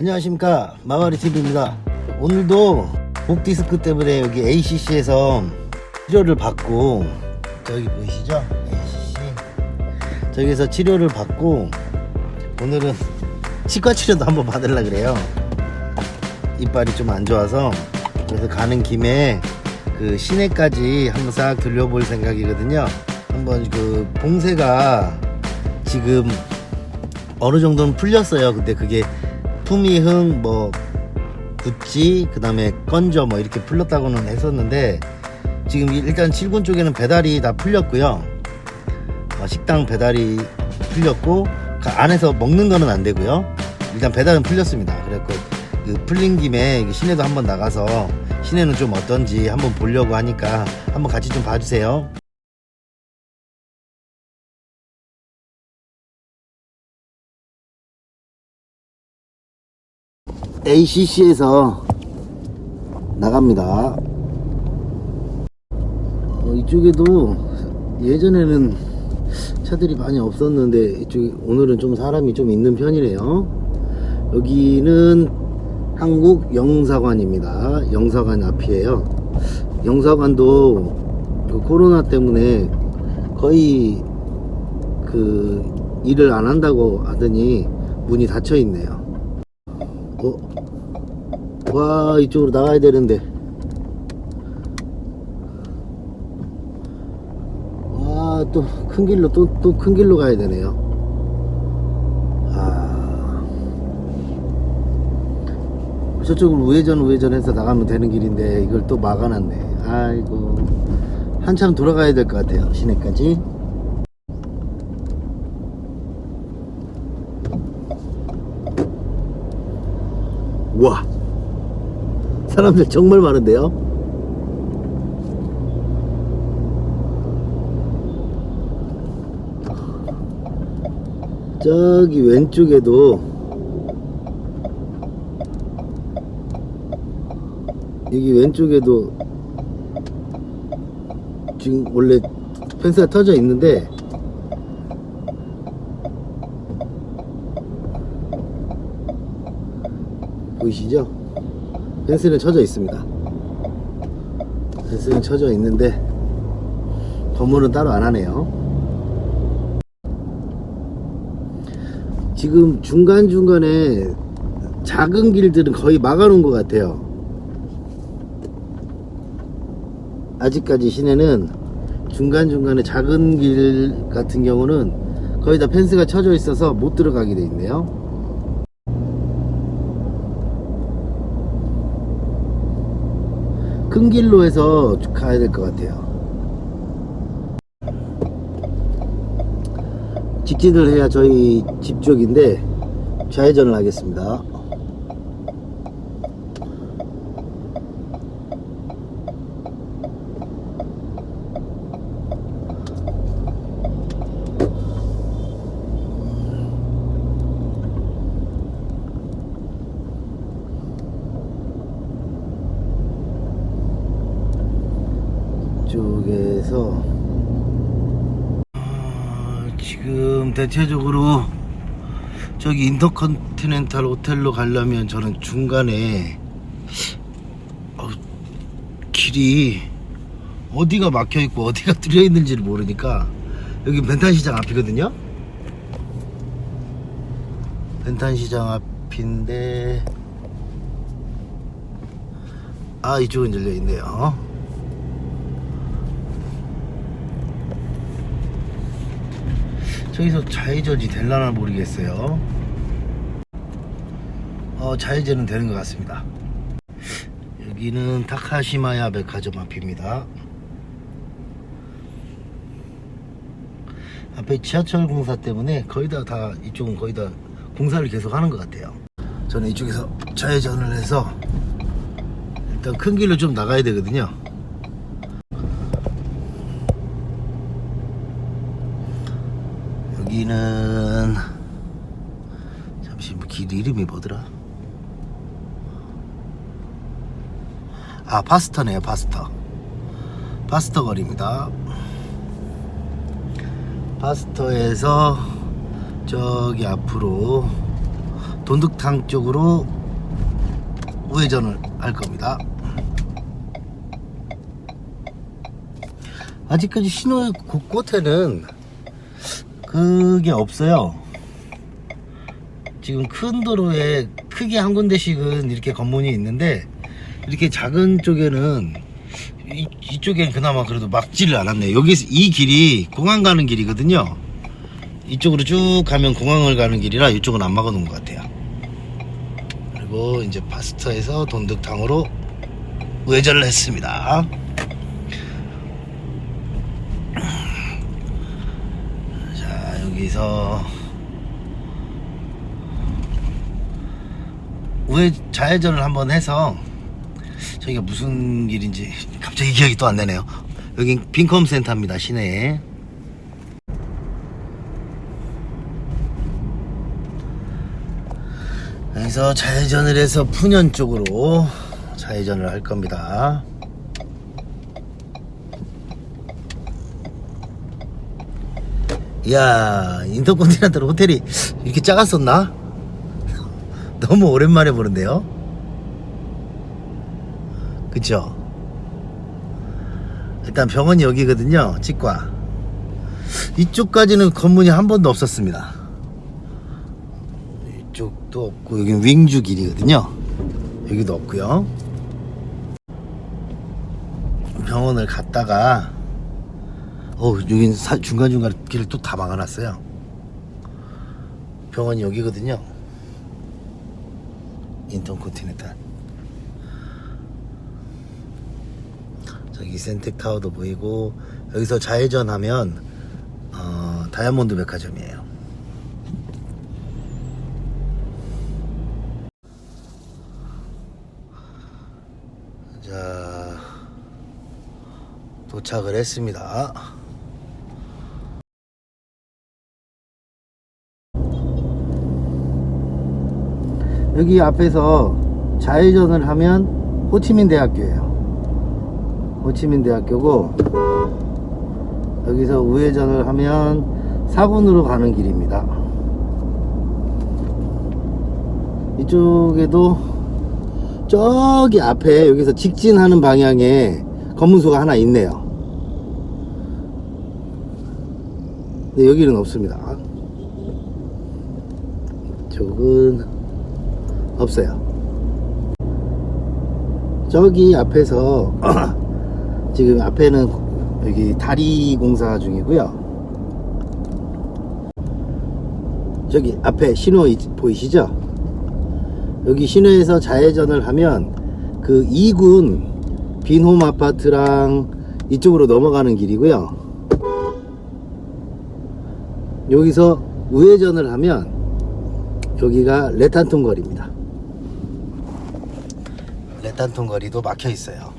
안녕하십니까 마와리 TV입니다. 오늘도 목 디스크 때문에 여기 ACC에서 치료를 받고 저기 보이시죠? ACC 저기서 치료를 받고 오늘은 치과 치료도 한번 받으려 그래요. 이빨이 좀 안 좋아서 그래서 가는 김에 그 시내까지 한번 싹 들려볼 생각이거든요. 한번 그 봉쇄가 지금 어느 정도는 풀렸어요. 근데 그게 품위흥 뭐 구찌 그다음에 건져 뭐 이렇게 풀렸다고는 했었는데 지금 일단 7군 쪽에는 배달이 다 풀렸고요. 어, 식당 배달이 풀렸고 그 안에서 먹는 거는 안 되고요. 일단 배달은 풀렸습니다. 그래갖고 그 풀린 김에 시내도 한번 나가서 시내는 좀 어떤지 한번 보려고 하니까 한번 같이 좀 봐주세요. ACC에서 나갑니다. 어, 이쪽에도 예전에는 차들이 많이 없었는데 이쪽 오늘은 좀 사람이 좀 있는 편이네요. 여기는 한국 영사관입니다. 영사관 앞이에요. 영사관도 그 코로나 때문에 거의 그 일을 안 한다고 하더니 문이 닫혀 있네요. 어? 와 이쪽으로 나가야 되는데. 와 또 큰 길로 또 또 큰 길로 가야 되네요. 아. 저쪽으로 우회전 우회전해서 나가면 되는 길인데 이걸 또 막아놨네. 아이고. 한참 돌아가야 될 것 같아요 시내까지 와. 사람들 정말 많은데요? 저기 왼쪽에도 여기 왼쪽에도 지금 원래 펜스가 터져 있는데 보이시죠? 펜스는 쳐져 있습니다. 펜스는 쳐져 있는데 건물은 따로 안 하네요. 지금 중간중간에 작은 길들은 거의 막아놓은 것 같아요. 아직까지 시내는 중간중간에 작은 길 같은 경우는 거의 다 펜스가 쳐져 있어서 못 들어가게 돼 있네요. 큰 길로 해서 가야 될 것 같아요. 직진을 해야 저희 집 쪽인데 좌회전을 하겠습니다. 쪽에서 아, 지금 대체적으로 저기 인터컨티넨탈 호텔로 가려면 저는 중간에 어, 길이 어디가 막혀 있고 어디가 뚫려 있는지를 모르니까 여기 벤탄시장 앞이거든요. 벤탄시장 앞인데 아 이쪽은 열려 있네요. 저기서 좌회전이 될라나 모르겠어요. 어, 좌회전은 되는 것 같습니다. 여기는 타카시마야 백화점 앞입니다. 앞에 지하철 공사 때문에 거의 다, 다 이쪽은 거의 다 공사를 계속 하는 것 같아요. 저는 이쪽에서 좌회전을 해서 일단 큰 길로 좀 나가야 되거든요. 여기는 잠시 뭐길 이름이 뭐더라? 아 파스터네요 파스터 파스터 거리입니다 파스터에서 저기 앞으로 돈득탕 쪽으로 우회전을 할 겁니다. 아직까지 신호 곳곳에는 그게 없어요. 지금 큰 도로에 크게 한 군데씩은 이렇게 건물이 있는데 이렇게 작은 쪽에는 이, 이쪽엔 그나마 그래도 막지를 않았네요. 여기 이 길이 공항 가는 길이거든요. 이쪽으로 쭉 가면 공항을 가는 길이라 이쪽은 안 막아놓은 것 같아요. 그리고 이제 파스타에서 돈득탕으로 우회전을 했습니다. 자 여기서 우회 좌회전을 한번 해서 저희가 무슨 길인지 갑자기 기억이 또 안 나네요. 여긴 빈컴 센터입니다 시내에. 여기서 좌회전을 해서 푸년 쪽으로 좌회전을 할 겁니다. 야 인터컨티넨탈 호텔이 이렇게 작았었나? 너무 오랜만에 보는데요. 그쵸? 일단 병원이 여기거든요. 치과. 이쪽까지는 건물이 한 번도 없었습니다. 이쪽도 없고 여기는 윙주 길이거든요. 여기도 없고요. 병원을 갔다가 어 여긴 사- 중간중간 길을 또 다 막아놨어요. 병원이 여기거든요. 인턴콘티넨탈. 저기 센텍 타워도 보이고 여기서 좌회전하면 어, 다이아몬드 백화점이에요. 자 도착을 했습니다. 여기 앞에서 좌회전을 하면 호치민 대학교예요. 호치민 대학교고 여기서 우회전을 하면 사군으로 가는 길입니다. 이쪽에도 저기 앞에 여기서 직진하는 방향에 검문소가 하나 있네요. 근데 여기는 없습니다. 이쪽은 없어요. 저기 앞에서 지금 앞에는 여기 다리 공사 중이고요. 저기 앞에 신호 있- 보이시죠? 여기 신호에서 좌회전을 하면 그 2군 빈홈 아파트랑 이쪽으로 넘어가는 길이고요. 여기서 우회전을 하면 여기가 레탄통 거리입니다. 레탄통 거리도 막혀 있어요.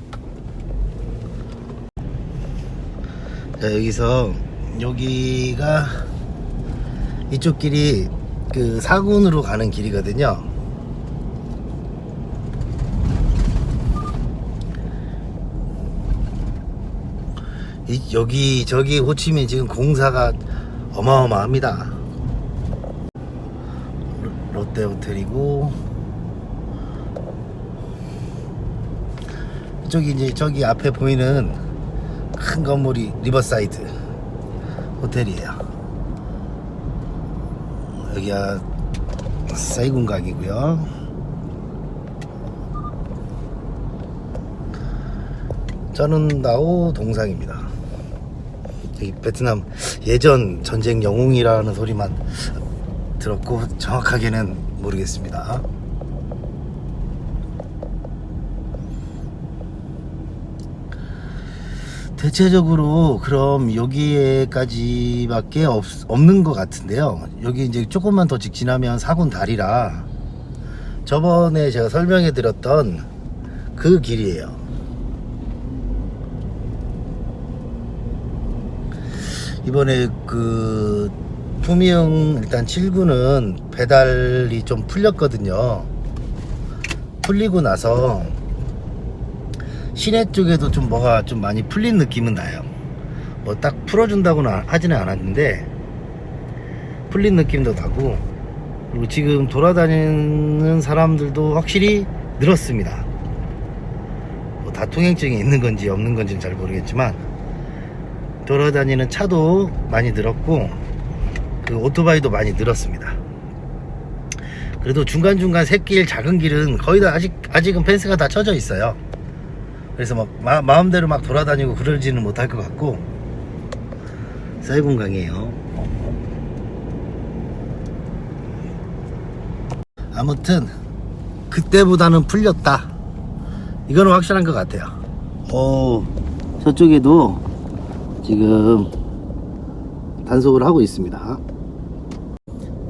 자, 여기서 여기가 이쪽 길이 그 사군으로 가는 길이거든요. 이, 여기 저기 호치민 지금 공사가 어마어마합니다. 롯- 롯데 호텔이고 저기 이제 저기 앞에 보이는 큰 건물이 리버사이드 호텔이에요. 여기가 사이군각이고요. 저는 나오 동상입니다. 여기 베트남 예전 전쟁 영웅이라는 소리만 들었고 정확하게는 모르겠습니다. 대체적으로 그럼 여기에까지밖에 없, 없는 것 같은데요. 여기 이제 조금만 더 직진하면 사군 다리라 저번에 제가 설명해 드렸던 그 길이에요. 이번에 그 푸미흥 일단 7구는 배달이 좀 풀렸거든요. 풀리고 나서 시내 쪽에도 좀 뭐가 좀 많이 풀린 느낌은 나요. 뭐 딱 풀어준다고는 하지는 않았는데 풀린 느낌도 나고 그리고 지금 돌아다니는 사람들도 확실히 늘었습니다. 뭐 다 통행증이 있는 건지 없는 건지는 잘 모르겠지만 돌아다니는 차도 많이 늘었고 그 오토바이도 많이 늘었습니다. 그래도 중간중간 새길 작은 길은 거의 다 아직 아직은 펜스가 다 쳐져 있어요. 그래서 막 마, 마음대로 막 돌아다니고 그러지는 못할 것 같고 쌀공강이에요. 아무튼 그때보다는 풀렸다. 이거는 확실한 것 같아요. 어 저쪽에도 지금 단속을 하고 있습니다.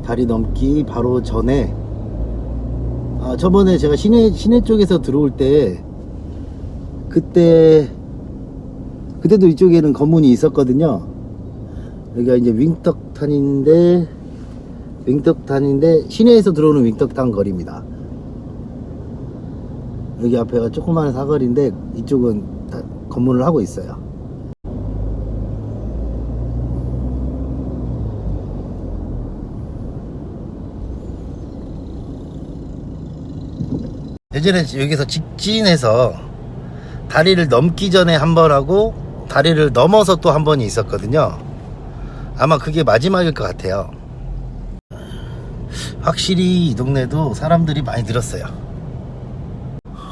다리 넘기 바로 전에 아, 저번에 제가 시내 시내 쪽에서 들어올 때 그때 그때도 이쪽에는 검문이 있었거든요. 여기가 이제 윙떡탄인데 윙떡탄인데 시내에서 들어오는 윙떡탄 거리입니다. 여기 앞에가 조그마한 사거리인데 이쪽은 다 검문을 하고 있어요. 예전에 여기서 직진해서 다리를 넘기 전에 한 번 하고 다리를 넘어서 또 한 번이 있었거든요. 아마 그게 마지막일 것 같아요. 확실히 이 동네도 사람들이 많이 늘었어요.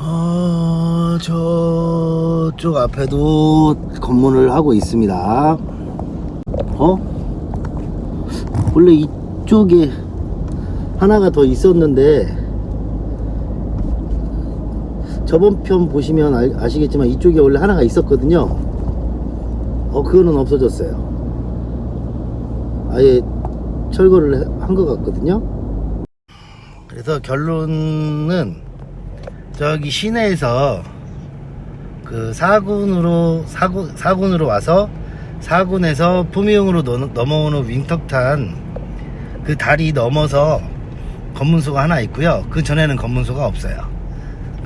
어, 저쪽 앞에도 검문을 하고 있습니다. 어? 원래 이쪽에 하나가 더 있었는데 저번 편 보시면 알- 아시겠지만 이쪽에 원래 하나가 있었거든요. 어, 그거는 없어졌어요. 아예 철거를 한 것 같거든요. 그래서 결론은 저기 시내에서 그 사군으로 사군 사군으로 와서 사군에서 품위용으로 넘- 넘어오는 윙턱탄 그 다리 넘어서 검문소가 하나 있고요. 그 전에는 검문소가 없어요.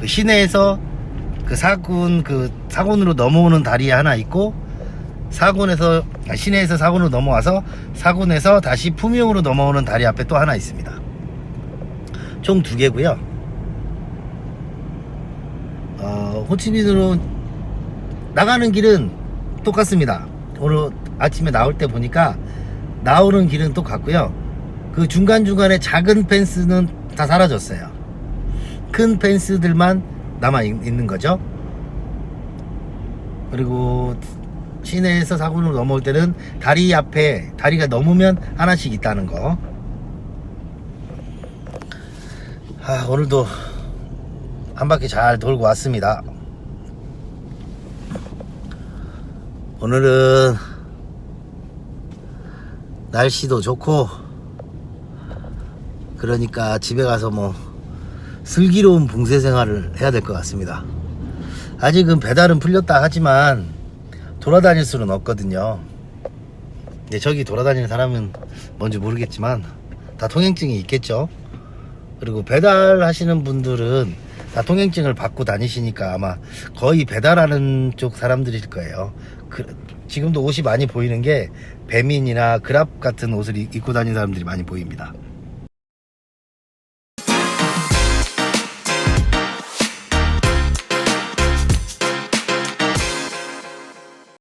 그 시내에서 그 사군 그 사군으로 넘어오는 다리에 하나 있고 사군에서 아, 시내에서 사군으로 넘어와서 사군에서 다시 품위용으로 넘어오는 다리 앞에 또 하나 있습니다. 총 두 개고요. 어, 호치민으로 나가는 길은 똑같습니다. 오늘 아침에 나올 때 보니까 나오는 길은 똑같고요. 그 중간중간에 작은 펜스는 다 사라졌어요. 큰 펜스들만 남아 있- 있는 거죠. 그리고 시내에서 사고로 넘어올 때는 다리 앞에 다리가 넘으면 하나씩 있다는 거. 아, 오늘도 한 바퀴 잘 돌고 왔습니다. 오늘은 날씨도 좋고 그러니까 집에 가서 뭐 슬기로운 봉쇄 생활을 해야 될 것 같습니다. 아직은 배달은 풀렸다 하지만 돌아다닐 수는 없거든요. 네, 저기 돌아다니는 사람은 뭔지 모르겠지만 다 통행증이 있겠죠. 그리고 배달하시는 분들은 다 통행증을 받고 다니시니까 아마 거의 배달하는 쪽 사람들일 거예요. 그, 지금도 옷이 많이 보이는 게 배민이나 그랍 같은 옷을 입- 입고 다니는 사람들이 많이 보입니다.